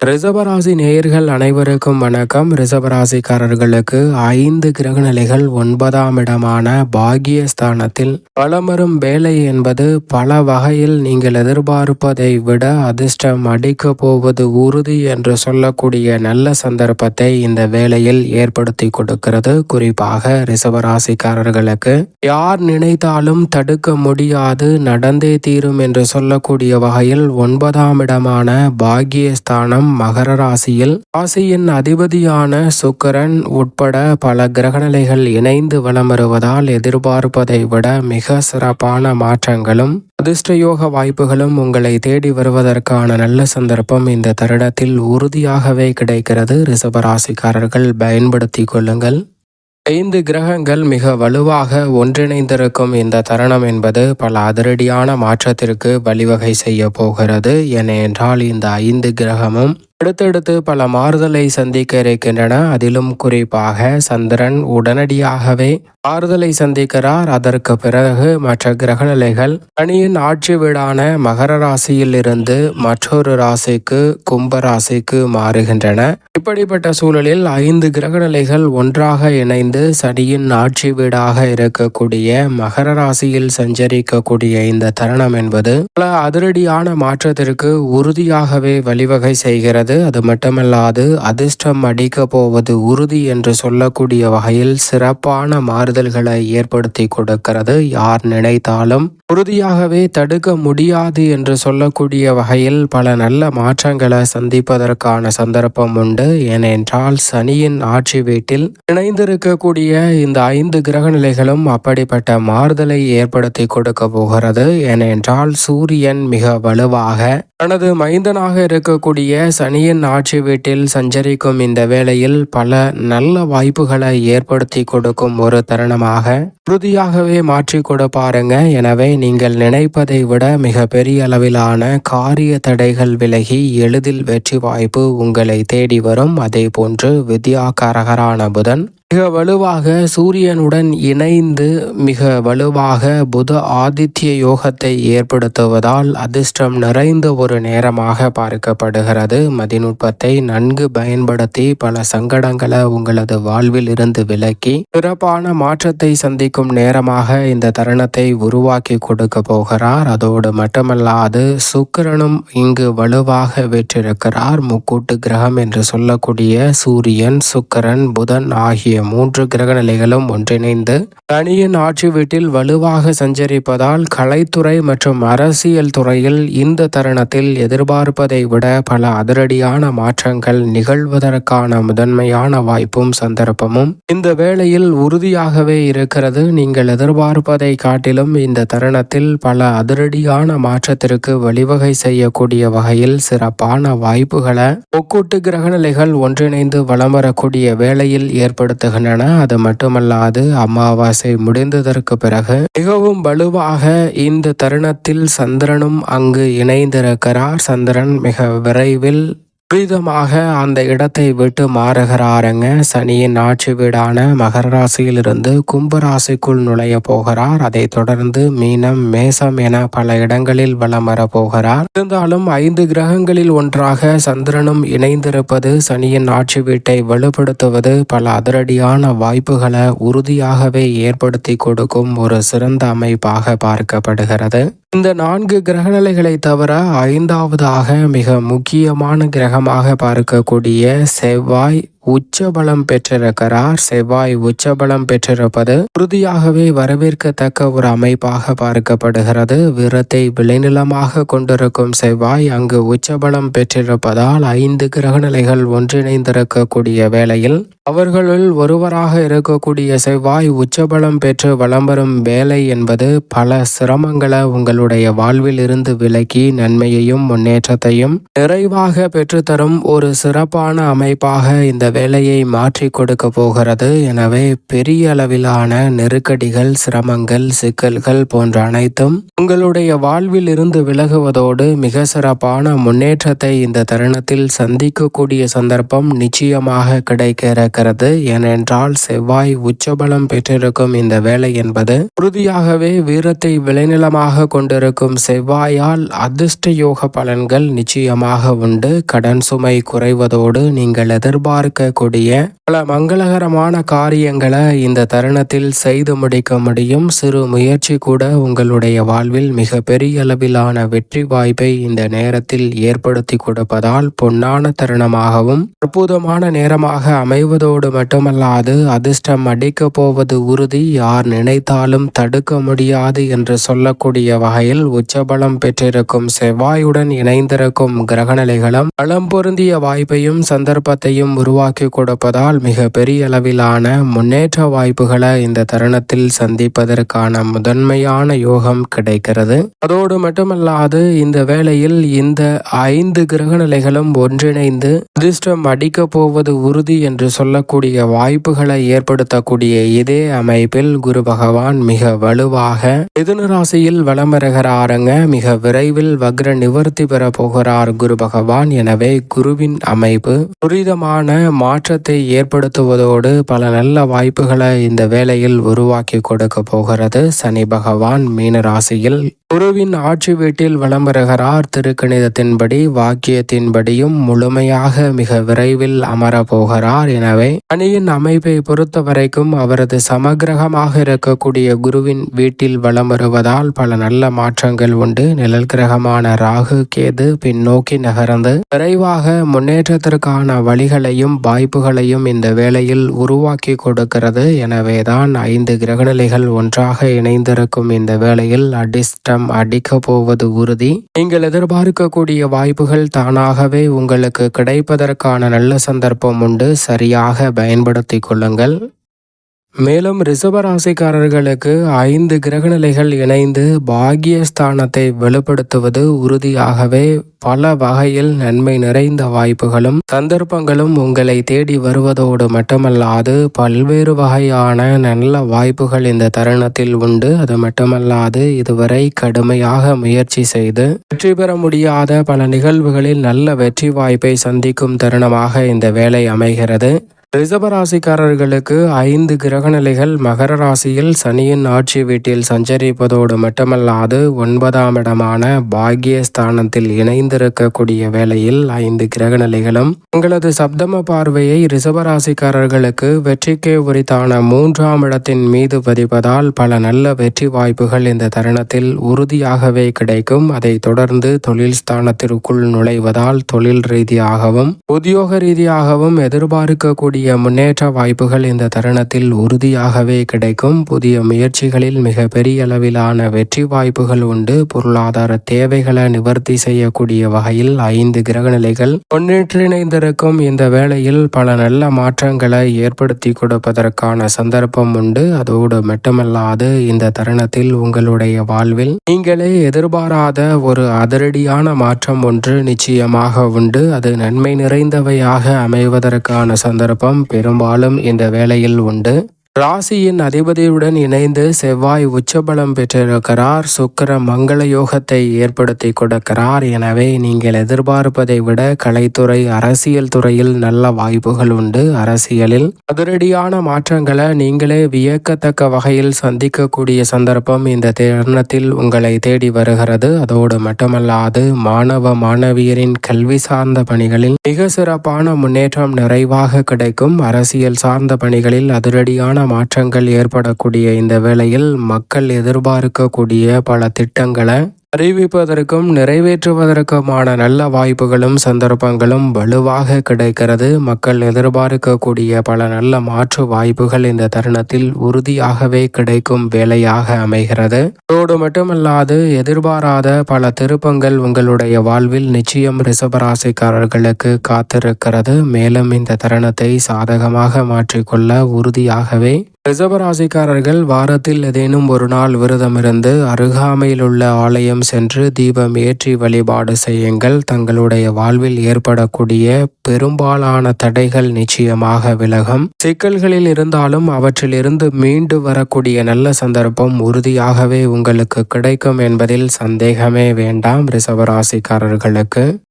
ரிசவராசி நேயர்கள் அனைவருக்கும் வணக்கம். ரிசவராசிக்காரர்களுக்கு ஐந்து கிரகநிலைகள் ஒன்பதாம் இடமான பாகியஸ்தானத்தில் பலமரும் வேலை என்பது பல வகையில் நீங்கள் எதிர்பார்ப்பதை விட அதிர்ஷ்டம் அடிக்க போவது உறுதி என்று சொல்லக்கூடிய நல்ல சந்தர்ப்பத்தை இந்த வேலையில் ஏற்படுத்தி கொடுக்கிறது. குறிப்பாக ரிசவராசிக்காரர்களுக்கு யார் நினைத்தாலும் தடுக்க முடியாது நடந்தே தீரும் என்று சொல்லக்கூடிய வகையில் ஒன்பதாம் இடமான பாகியஸ்தானம் மகர ராசியில் ராசியின் அதிபதியான சுக்கரன் உட்பட பல கிரகநிலைகள் இணைந்து வலம் வருவதால் எதிர்பார்ப்பதை விட மிக சிறப்பான மாற்றங்களும் அதிர்ஷ்டயோக வாய்ப்புகளும் உங்களை தேடி வருவதற்கான நல்ல சந்தர்ப்பம் இந்த தருடத்தில் உறுதியாகவே கிடைக்கிறது. ரிசபராசிக்காரர்கள் பயன்படுத்தி கொள்ளுங்கள். ஐந்து கிரகங்கள் மிக வலுவாக ஒன்றிணைந்திருக்கும் இந்த தருணம் என்பது பல அதிரடியான மாற்றத்திற்கு வழிவகை செய்ய போகிறது. ஏனென்றால் இந்த ஐந்து கிரகமும் அடுத்தடுத்து பல மாறுதலை சந்திக்க இருக்கின்றன. அதிலும் குறிப்பாக சந்திரன் உடனடியாகவே மாறுதலை சந்திக்கிறார். அதற்கு பிறகு மற்ற கிரகநிலைகள் சனியின் ஆட்சி வீடான மகர ராசியில் இருந்து மற்றொரு ராசிக்கு கும்ப ராசிக்கு மாறுகின்றன. இப்படிப்பட்ட சூழலில் ஐந்து கிரகநிலைகள் ஒன்றாக இணைந்து சனியின் ஆட்சி வீடாக இருக்கக்கூடிய மகர ராசியில் சஞ்சரிக்கக்கூடிய இந்த தருணம் என்பது பல அதிரடியான மாற்றத்திற்கு உறுதியாகவே வழிவகை செய்கிறது. இருக்கிறது அது மட்டுமல்லாது அதிர்ஷ்டம் அடிக்க போவது உறுதி என்று சொல்லக்கூடிய வகையில் சிறப்பான மாறுதல்களை ஏற்படுத்தி கொடுக்கிறது. யார் நினைத்தாலும் உறுதியாகவே தடுக்க முடியாது என்று சொல்லக்கூடிய வகையில் பல நல்ல மாற்றங்களை சந்திப்பதற்கான சந்தர்ப்பம் உண்டு. ஏனென்றால் சனியின் ஆட்சி வீட்டில் இணைந்திருக்கக்கூடிய இந்த ஐந்து கிரக நிலைகளும் அப்படிப்பட்ட மாறுதலை ஏற்படுத்தி கொடுக்க போகிறது. ஏனென்றால் சூரியன் மிக வலுவாக தனது மைந்தனாக இருக்கக்கூடிய சனி சனியின் ஆட்சி வீட்டில் சஞ்சரிக்கும் இந்த வேளையில் பல நல்ல வாய்ப்புகளை ஏற்படுத்தி கொடுக்கும் ஒரு தருணமாக உறுதியாகவே மாற்றி கொடுப்பாருங்க எனவே நீங்கள் நினைப்பதை விட மிக பெரிய அளவிலான காரிய தடைகள் விலகி எளிதில் வெற்றி வாய்ப்பு உங்களை தேடி வரும். அதே போன்று வித்யாகாரகரான புதன் மிக வலுவாக சூரியனுடன் இணைந்து மிக வலுவாக புத ஆதித்ய யோகத்தை ஏற்படுத்துவதால் அதிர்ஷ்டம் நிறைந்த ஒரு நேரமாக பார்க்கப்படுகிறது. மதிநுட்பத்தை நன்கு பயன்படுத்தி பல சங்கடங்களை உங்களது வாழ்வில் இருந்து விலக்கி சிறப்பான மாற்றத்தை சந்திக்கும் நேரமாக இந்த தருணத்தை உருவாக்கி கொடுக்க போகிறார். அதோடு மட்டுமல்லாது சுக்கிரனும் இங்கு வலுவாக வெற்றிருக்கிறார். முக்கூட்டு கிரகம் என்று சொல்லக்கூடிய சூரியன் சுக்கரன் புதன் ஆகிய மூன்று கிரக நிலைகளும் ஒன்றிணைந்து தனியின் ஆட்சி வீட்டில் வலுவாக சஞ்சரிப்பதால் கலைத்துறை மற்றும் அரசியல் துறையில் இந்த தருணத்தில் எதிர்பார்ப்பதை விட பல அதிரடியான மாற்றங்கள் நிகழ்வதற்கான முதன்மையான வாய்ப்பும் சந்தர்ப்பமும் இந்த வேளையில் உறுதியாகவே இருக்கிறது. நீங்கள் எதிர்பார்ப்பதை காட்டிலும் இந்த தருணத்தில் பல அதிரடியான மாற்றத்திற்கு வழிவகை செய்யக்கூடிய வகையில் சிறப்பான வாய்ப்புகளை ஒக்கூட்டு கிரகநிலைகள் ஒன்றிணைந்து வளம் வரக்கூடிய வேளையில் ஏற்படுத்த ஏற்படுத்துகின்றன அது மட்டுமல்லாது அமாவாசை முடிந்ததற்கு பிறகு மிகவும் வலுவாக இந்த தருணத்தில் சந்திரனும் அங்கு இணைந்திருக்கிறார். சந்திரன் மிக விரைவில் துரிதமாக அந்த இடத்தை விட்டு மாறுகிறாருங்க. சனியின் ஆட்சி வீடான மகர ராசியிலிருந்து கும்பராசிக்குள் நுழைய போகிறார். அதை தொடர்ந்து மீனம் மேசம் என பல இடங்களில் வலம் வர போகிறார். இருந்தாலும் ஐந்து கிரகங்களில் ஒன்றாக சந்திரனும் இணைந்திருப்பது சனியின் ஆட்சி வீட்டை வலுப்படுத்துவது பல அதிரடியான வாய்ப்புகளை உறுதியாகவே ஏற்படுத்தி கொடுக்கும் ஒரு சிறந்த அமைப்பாக பார்க்கப்படுகிறது. இந்த நான்கு கிரகநிலைகளை தவிர ஐந்தாவதாக மிக முக்கியமான கிரகமாக பார்க்கக்கூடிய செவ்வாய் உச்சபலம் பெற்றிருக்கிறார் செவ்வாய் உச்சபலம் பெற்றிருப்பது உறுதியாகவே வரவேற்கத்தக்க ஒரு அமைப்பாக பார்க்கப்படுகிறது. விரத்தை விளைநிலமாக கொண்டிருக்கும் செவ்வாய் அங்கு உச்சபலம் பெற்றிருப்பதால் ஐந்து கிரகநிலைகள் ஒன்றிணைந்திருக்கக்கூடிய வேளையில் அவர்களுள் ஒருவராக இருக்கக்கூடிய செவ்வாய் உச்சபலம் பெற்று வலம் வரும் வேலை என்பது பல சிரமங்களை உங்களுடைய வாழ்வில் இருந்து விலக்கி நன்மையையும் முன்னேற்றத்தையும் நிறைவாக பெற்றுத்தரும் ஒரு சிறப்பான அமைப்பாக இந்த வேலையை மாற்றி கொடுக்க போகிறது. எனவே பெரிய அளவிலான நெருக்கடிகள் சிரமங்கள் சிக்கல்கள் போன்ற அனைத்தும் உங்களுடைய வாழ்வில் இருந்து விலகுவதோடு மிக சிறப்பான முன்னேற்றத்தை இந்த தருணத்தில் சந்திக்கக்கூடிய சந்தர்ப்பம் நிச்சயமாக கிடைக்க இருக்கிறது ஏனென்றால் செவ்வாய் உச்சபலம் பெற்றிருக்கும் இந்த வேலை என்பது உறுதியாகவே வீரத்தை விளைநிலமாக கொண்டிருக்கும் செவ்வாயால் அதிர்ஷ்ட யோக பலன்கள் நிச்சயமாக உண்டு. கடன் சுமை குறைவதோடு நீங்கள் நடக்கக்கூடிய பல மங்களகரமான காரியங்களை இந்த தருணத்தில் செய்து முடிக்க முடியும். சிறு முயற்சி கூட உங்களுடைய வாழ்வில் மிக பெரிய அளவிலான வெற்றி வாய்ப்பை இந்த நேரத்தில் ஏற்படுத்தி கொடுப்பதால் பொன்னான தருணமாகவும் அற்புதமான நேரமாக அமைவதோடு மட்டுமல்லாது அதிர்ஷ்டம் அடிக்க போவது உறுதி. யார் நினைத்தாலும் தடுக்க முடியாது என்று சொல்லக்கூடிய வகையில் உச்சபலம் பெற்றிருக்கும் செவ்வாயுடன் இணைந்திருக்கும் கிரகநிலைகளும் பலம் பொருந்திய வாய்ப்பையும் சந்தர்ப்பத்தையும் உருவாக்கி கொடுப்பதால் மிக பெரிய அளவிலான முன்னேற்ற வாய்ப்புகளை இந்த தருணத்தில் சந்திப்பதற்கான முதன்மையான யோகம் கிடைக்கிறது. அதோடு மட்டுமல்லாது இந்த வேளையில் இந்த ஐந்து கிரகநிலைகளும் ஒன்றிணைந்து அதிர்ஷ்டம் அடிக்க போவது உறுதி என்று சொல்லக்கூடிய வாய்ப்புகளை ஏற்படுத்தக்கூடிய இதே அமைப்பில் குரு பகவான் மிக வலுவாக மிதுன ராசியில் வலம் வருகிறாருங்க. மிக விரைவில் வக்ர நிவர்த்தி பெற போகிறார் குரு பகவான். எனவே குருவின் அமைப்பு துரிதமான மாற்றத்தை ஏற்படுத்துவதோடு பல நல்ல வாய்ப்புகளை இந்த வேளையில் உருவாக்கி கொடுக்க போகிறது. சனி பகவான் மீன ராசியில் குருவின் ஆட்சி வீட்டில் வலம் வருகிறார் திருக்கணிதத்தின்படி வாக்கியத்தின்படியும் முழுமையாக மிக விரைவில் அமரப்போகிறார். எனவே அணியின் அமைப்பை பொறுத்த வரைக்கும் அவரது சமகிரகமாக இருக்கக்கூடிய குருவின் வீட்டில் வலம் வருவதால் பல நல்ல மாற்றங்கள் உண்டு. நிழல் கிரகமான ராகு கேது பின்னோக்கி நகர்ந்து விரைவாக முன்னேற்றத்திற்கான வழிகளையும் வாய்ப்புகளையும் இந்த வேளையில் உருவாக்கி கொடுக்கிறது. எனவேதான் ஐந்து கிரகநிலைகள் ஒன்றாக இணைந்திருக்கும் இந்த வேளையில் அடிஷ்டம் பணம் அடிக்க போவது உறுதி. நீங்கள் எதிர்பார்க்கக்கூடிய வாய்ப்புகள் தானாகவே உங்களுக்கு கிடைப்பதற்கான நல்ல சந்தர்ப்பம் உண்டு. சரியாக பயன்படுத்திக் கொள்ளுங்கள். மேலும் ரிசபராசிக்காரர்களுக்கு ஐந்து கிரகநிலைகள் இணைந்து பாகியஸ்தானத்தை வெளிப்படுத்துவது உறுதியாகவே பல வகையில் நன்மை நிறைந்த வாய்ப்புகளும் சந்தர்ப்பங்களும் உங்களை தேடி வருவதோடு மட்டுமல்லாது பல்வேறு வகையான நல்ல வாய்ப்புகள் இந்த தருணத்தில் உண்டு. அது மட்டுமல்லாது இதுவரை கடுமையாக முயற்சி செய்து வெற்றி பெற முடியாத பல நிகழ்வுகளில் நல்ல வெற்றி வாய்ப்பை சந்திக்கும் தருணமாக இந்த வேலை அமைகிறது. ரிசபராசிக்காரர்களுக்கு ஐந்து கிரகநிலைகள். மகர ராசியில் சனியின் ஆட்சி வீட்டில் சஞ்சரிப்பதோடு மட்டுமல்லாது ஒன்பதாம் இடமான பாகியஸ்தானத்தில் இணைந்திருக்கக்கூடிய வேளையில் ஐந்து கிரகநிலைகளும். உங்களது சப்தம பார்வையை ரிசபராசிக்காரர்களுக்கு வெற்றிக்கே உரித்தான மூன்றாம் இடத்தின் மீது பதிப்பதால் பல நல்ல வெற்றி வாய்ப்புகள் இந்த தருணத்தில் உறுதியாகவே கிடைக்கும். அதை தொடர்ந்து தொழில் ஸ்தானத்திற்குள் நுழைவதால் தொழில் ரீதியாகவும் உத்தியோக ரீதியாகவும் எதிர்பார்க்கக்கூடிய உங்களுடைய முன்னேற்ற வாய்ப்புகள் இந்த தருணத்தில் உறுதியாகவே கிடைக்கும். புதிய முயற்சிகளில் மிக பெரிய அளவிலான வெற்றி வாய்ப்புகள் உண்டு. பொருளாதார தேவைகளை நிவர்த்தி செய்யக்கூடிய வகையில் ஐந்து கிரகநிலைகள் ஒன்றிணைந்திருக்கும் இந்த வேளையில் பல நல்ல மாற்றங்களை ஏற்படுத்தி கொடுப்பதற்கான சந்தர்ப்பம் உண்டு. அதோடு மட்டுமல்லாது இந்த தருணத்தில் உங்களுடைய வாழ்வில் நீங்களே எதிர்பாராத ஒரு அதிரடியான மாற்றம் ஒன்று நிச்சயமாக உண்டு. அது நன்மை நிறைந்தவையாக அமைவதற்கான சந்தர்ப்பம் பெரும்பாலும் இந்த வேலையில் உண்டு. ராசியின் அதிபதியுடன் இணைந்து செவ்வாய் உச்சபலம் பெற்றிருக்கிறார். சுக்கர மங்கள யோகத்தை ஏற்படுத்தி கொடுக்கிறார். எனவே நீங்கள் எதிர்பார்ப்பதை விட கலைத்துறை அரசியல் துறையில் நல்ல வாய்ப்புகள் உண்டு. அரசியலில் அதிரடியான மாற்றங்களை நீங்களே வியக்கத்தக்க வகையில் சந்திக்கக்கூடிய சந்தர்ப்பம் இந்த தருணத்தில் உங்களை தேடி வருகிறது. அதோடு மட்டுமல்லாது மாணவ மாணவியரின் கல்வி சார்ந்த பணிகளில் மிக சிறப்பான முன்னேற்றம் நிறைவாக கிடைக்கும். அரசியல் சார்ந்த பணிகளில் அதிரடியான மாற்றங்கள் ஏற்படக்கூடிய இந்த வேளையில் மக்கள் எதிர்பார்க்கக்கூடிய பல திட்டங்களை அறிவிப்பதற்கும் நிறைவேற்றுவதற்குமான நல்ல வாய்ப்புகளும் சந்தர்ப்பங்களும் வலுவாக கிடைக்கிறது. மக்கள் எதிர்பார்க்கக்கூடிய பல நல்ல மாற்று வாய்ப்புகள் இந்த தருணத்தில் உறுதியாகவே கிடைக்கும் வேலையாக அமைகிறது. அதோடு மட்டுமல்லாது எதிர்பாராத பல திருப்பங்கள் உங்களுடைய வாழ்வில் நிச்சயம் ரிசபராசிக்காரர்களுக்கு காத்திருக்கிறது. மேலும் இந்த தருணத்தை சாதகமாக மாற்றிக்கொள்ள உறுதியாகவே ரிசவராசிக்காரர்கள் வாரத்தில் ஏதேனும் ஒரு நாள் விரதமிருந்து அருகாமையில் உள்ள ஆலயம் சென்று தீபம் ஏற்றி வழிபாடு செய்யுங்கள். தங்களுடைய வாழ்வில் ஏற்படக்கூடிய பெரும்பாலான தடைகள் நிச்சயமாக விலகும். சிக்கல்களில் இருந்தாலும் அவற்றிலிருந்து மீண்டு வரக்கூடிய நல்ல சந்தர்ப்பம் உறுதியாகவே உங்களுக்கு கிடைக்கும் என்பதில் சந்தேகமே வேண்டாம் ரிசவராசிக்காரர்களுக்கு.